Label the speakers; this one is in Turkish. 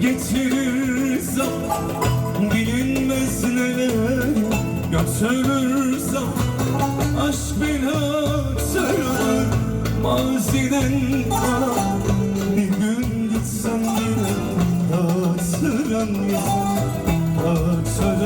Speaker 1: Getirir zaman bilinmez neler Götürür zaman aşk beni hatırlar Maziden bana bir gün gitsen yine Hatıran yüzüm Hatıran